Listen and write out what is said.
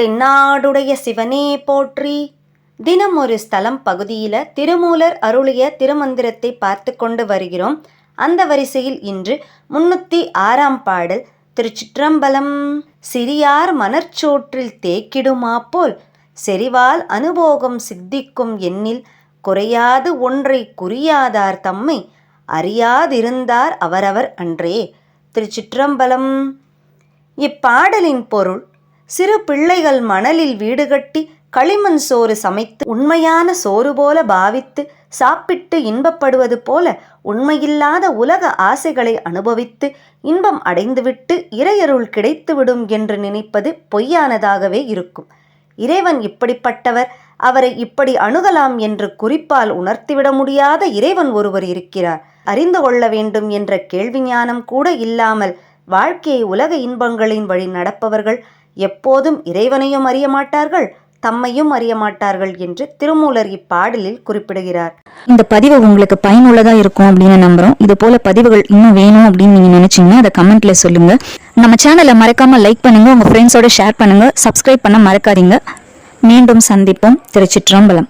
தென்னாடுடைய சிவனே போற்றி. தினம் ஒரு ஸ்தலம் பகுதியில் திருமூலர் அருளிய திருமந்திரத்தை பார்த்து கொண்டு வருகிறோம். அந்த வரிசையில் இன்று முன்னூத்தி ஆறாம் பாடல் திருச்சிற்றம்பலம். சிறியார் மணற்சோற்றில் தேக்கிடுமா போல் செறிவால் அனுபோகம் சித்திக்கும் எண்ணில் குறையாது ஒன்றை குறியாதார் தம்மை அறியாதிருந்தார் அவரவர் அன்றே. திருச்சிற்றம்பலம். இப்பாடலின் பொருள் சிறு பிள்ளைகள் மணலில் வீடு கட்டி களிமண் சோறு சமைத்து உண்மையான சோறு போல பாவித்து சாப்பிட்டு இன்பப்படுவது போல உண்மையில்லாத உலக ஆசைகளை அனுபவித்து இன்பம் அடைந்துவிட்டு இறையருள் கிடைத்துவிடும் என்று நினைப்பது பொய்யானதாகவே இருக்கும். இறைவன் இப்படிப்பட்டவர். அவரை இப்படி அணுகலாம் என்று குறிப்பால் உணர்த்திவிட முடியாத இறைவன் ஒருவர் இருக்கிறார். அறிந்து கொள்ள வேண்டும் என்ற கேள்வி ஞானம் கூட இல்லாமல் வாழ்க்கையை உலக இன்பங்களின் வழி நடப்பவர்கள் எப்போதும் இறைவனையும் அறிய மாட்டார்கள் தம்மையும் அறிய மாட்டார்கள் என்று திருமூலர் இப்பாடலில் குறிப்பிடுகிறார். இந்த பதிவு உங்களுக்கு பயனுள்ளதா இருக்கும் அப்படின்னு நம்புறோம். இது போல பதிவுகள் இன்னும் வேணும் அப்படின்னு நீங்க நினைச்சீங்கன்னா அதை கமெண்ட்ல சொல்லுங்க. நம்ம சேனலை மறக்காம லைக் பண்ணுங்க உங்க ஃப்ரெண்ட்ஸோட ஷேர் பண்ணுங்க சப்ஸ்கிரைப் பண்ண மறக்காதீங்க. மீண்டும் சந்திப்போம். திருச்சிற்றம்பலம்.